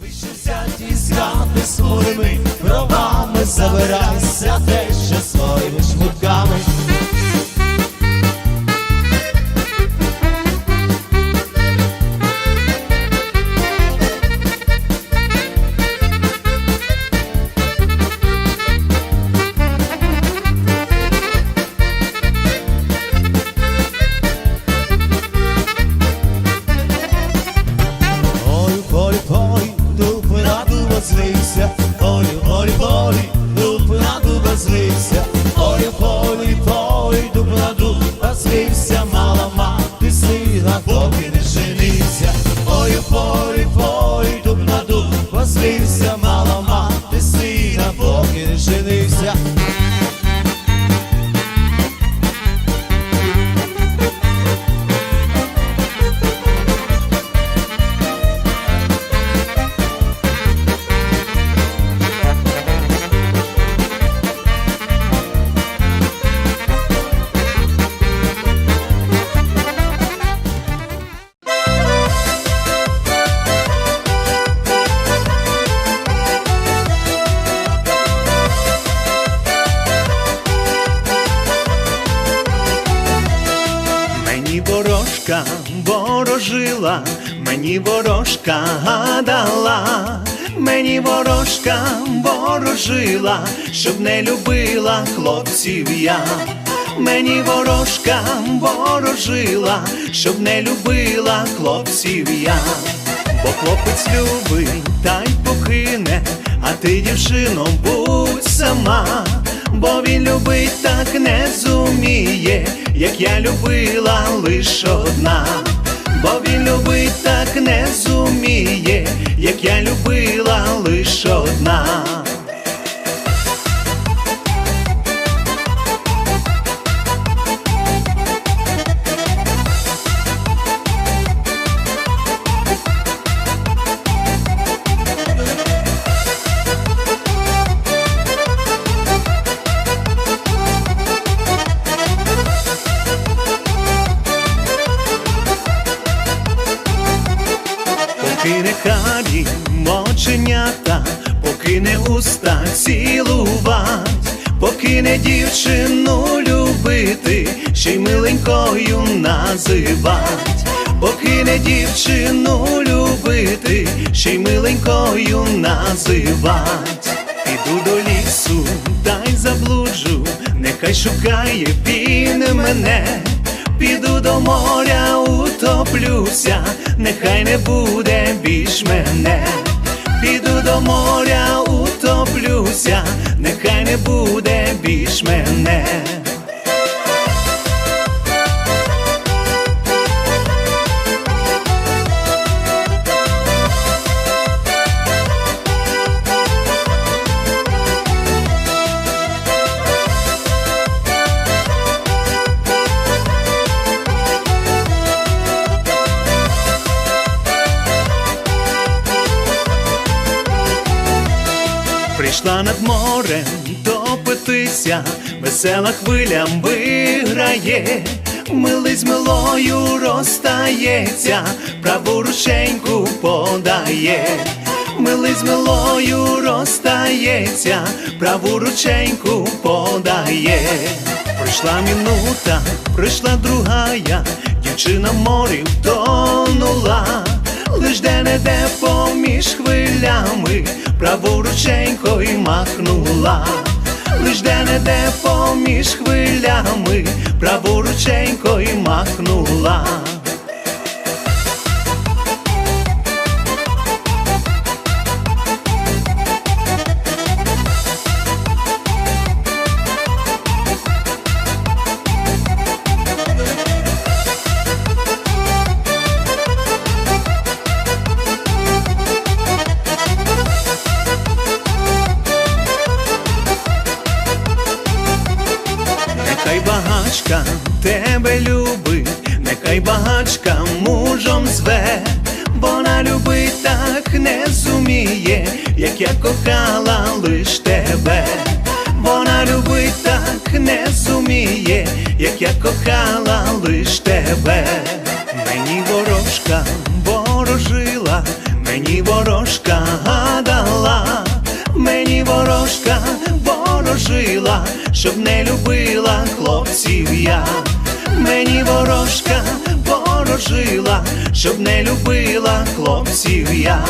Вийшовся тіскати своїми бровами забирайся те, що своїми шмутками. joyful. Ворожка ворожила, мені ворожка гадала, мені ворожка ворожила, щоб не любила хлопців я. Мені ворожка ворожила, щоб не любила хлопців я. Бо хлопець любить та й покине, а ти, дівчино, будь сама, бо він любить так не зуміє, як я любила лиш одна, бо він любить так не зуміє, моченята, поки не уста цілувать, поки не дівчину любити, ще й миленькою називать, поки не дівчину любити, ще й миленькою називать. Піду до лісу, та й заблуджу, нехай шукає він мене. Піду до моря, утоплюся, нехай не буде більш мене. Піду до моря, утоплюся, нехай не буде більш мене. Прийшла над морем топитися, весела хвиля виграє, милий з милою розстається, праву рученьку подає, милий з милою розстається, праву рученьку подає. Прийшла минута, прийшла другая, дівчина в морі втонула лиш де не де поміж хвилями, праворученько і махнула, лиш де не де поміж хвилями, праворученько і махнула. Нехай тебе любить, нехай багачка мужом зве, бо вона любить так не зуміє, як я кохала лиш тебе, бо вона любить так не зуміє, як я кохала лиш тебе. Мені ворожка ворожила, мені ворожка ворожила, щоб не любила хлопців я. Мені ворожка ворожила, щоб не любила хлопців я.